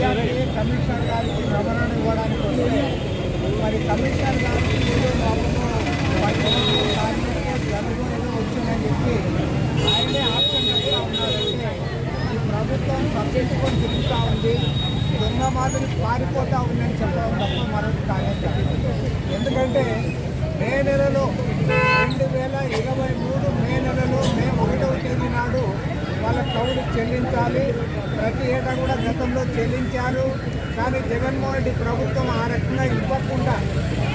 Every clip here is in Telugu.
పార్టీ కమిషనర్ గారికి భ్రమణాన్ని ఇవ్వడానికి వస్తే మరి కమిషనర్ గారికి ఏదో పాపము పట్టుకుని కార్మికులు వచ్చిందని చెప్పి ఆయనే ఆప్షన్ చెప్తా ఉన్నారంటే ఈ ప్రభుత్వం తప్పించుకొని తిరుగుతూ ఉంది దొంగ మాదిరి పారిపోతూ ఉందని చెప్పడం తప్ప మరొకటి కానే ఎందుకంటే మే నెలలో రెండు వేల ఇరవై మూడు మే నెలలో మే ఒకటవ వాళ్ళ కౌలు చెల్లించాలి. ప్రతి ఏటా కూడా గతంలో చెల్లించారు. కానీ జగన్మోహన్ రెడ్డి ప్రభుత్వం ఆ రకంగా ఇవ్వకుండా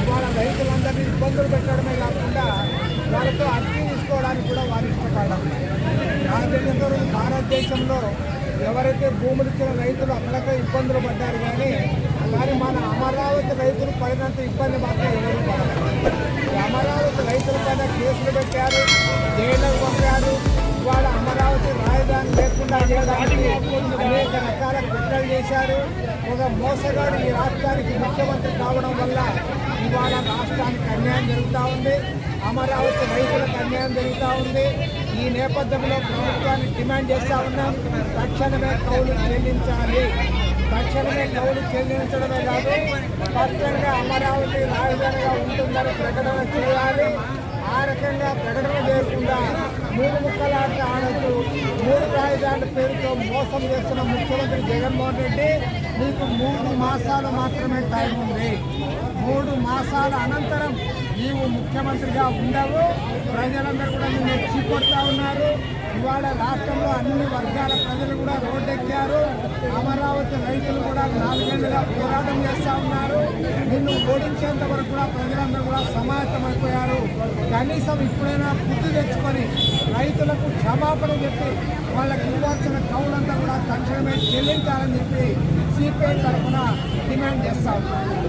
వాళ్ళ రైతులందరినీ ఇబ్బందులు పెట్టడమే కాకుండా వాళ్ళతో అర్థం తీసుకోవడానికి కూడా వారు ఇష్టపడడం. రాజకీయ భారతదేశంలో ఎవరైతే భూములు ఇచ్చిన రైతులు అక్కడక్కడ ఇబ్బందులు పడ్డారు కానీ కానీ మన అమరావతి రైతులు పడినంత ఇబ్బంది మాత్రం ఎవరు అమరావతి రైతుల పైన కేసులు పెట్టారు జైళ్ళకు పంపారు ఇవాళ అమరావతి రాజధాని లేకుండా చేయడానికి అనేక రకాల కుట్రలు చేశారు. ఒక మోసగాడు ఈ రాష్ట్రానికి ముఖ్యమంత్రి కావడం వల్ల ఇవాళ రాష్ట్రానికి అన్యాయం జరుగుతూ ఉంది. అమరావతి రైతులకు అన్యాయం జరుగుతూ ఉంది. ఈ నేపథ్యంలో ప్రభుత్వాన్ని డిమాండ్ చేస్తూ ఉన్నాం. తక్షణమే కౌలు చెల్లించాలి. తక్షణమే కౌలు చెల్లించడమే కాదు స్పష్టంగా అమరావతి రాజధానిగా ఉంటుందని ప్రకటన చేయాలి. ఆ రకంగా ప్రకటన చేయకుండా మూడు ముక్కలాట ఆడొచ్చు మూడు రాజధానుల పేరుతో మోసం చేస్తున్న ముఖ్యమంత్రి జగన్మోహన్ రెడ్డి మీకు మూడు మాసాలు మాత్రమే టైం ఉంది. మూడు మాసాల అనంతరం నీవు ముఖ్యమంత్రిగా ఉండవు. ప్రజలందరూ కూడా నిన్ను చీకొడతా ఉన్నారు. ఇవాళ రాష్ట్రంలో అన్ని వర్గాల ప్రజలు కూడా రోడ్డెక్కారు. అమరావతి రైతులు కూడా నాలుగేళ్ళుగా పోరాటం చేస్తూ ఉన్నారు. నిన్ను ఓడించేంత వరకు కూడా ప్రజలందరూ కూడా సమాయత్తమైపోయారు. కనీసం ఇప్పుడైనా బుద్ధి రైతులకు క్షమాపణ చెప్పి వాళ్ళకి ఇవ్వాల్సిన కౌలంతా కూడా తక్షణమే చెల్లించాలని చెప్పి సిపిఐ తరఫున డిమాండ్ చేస్తా ఉన్నాం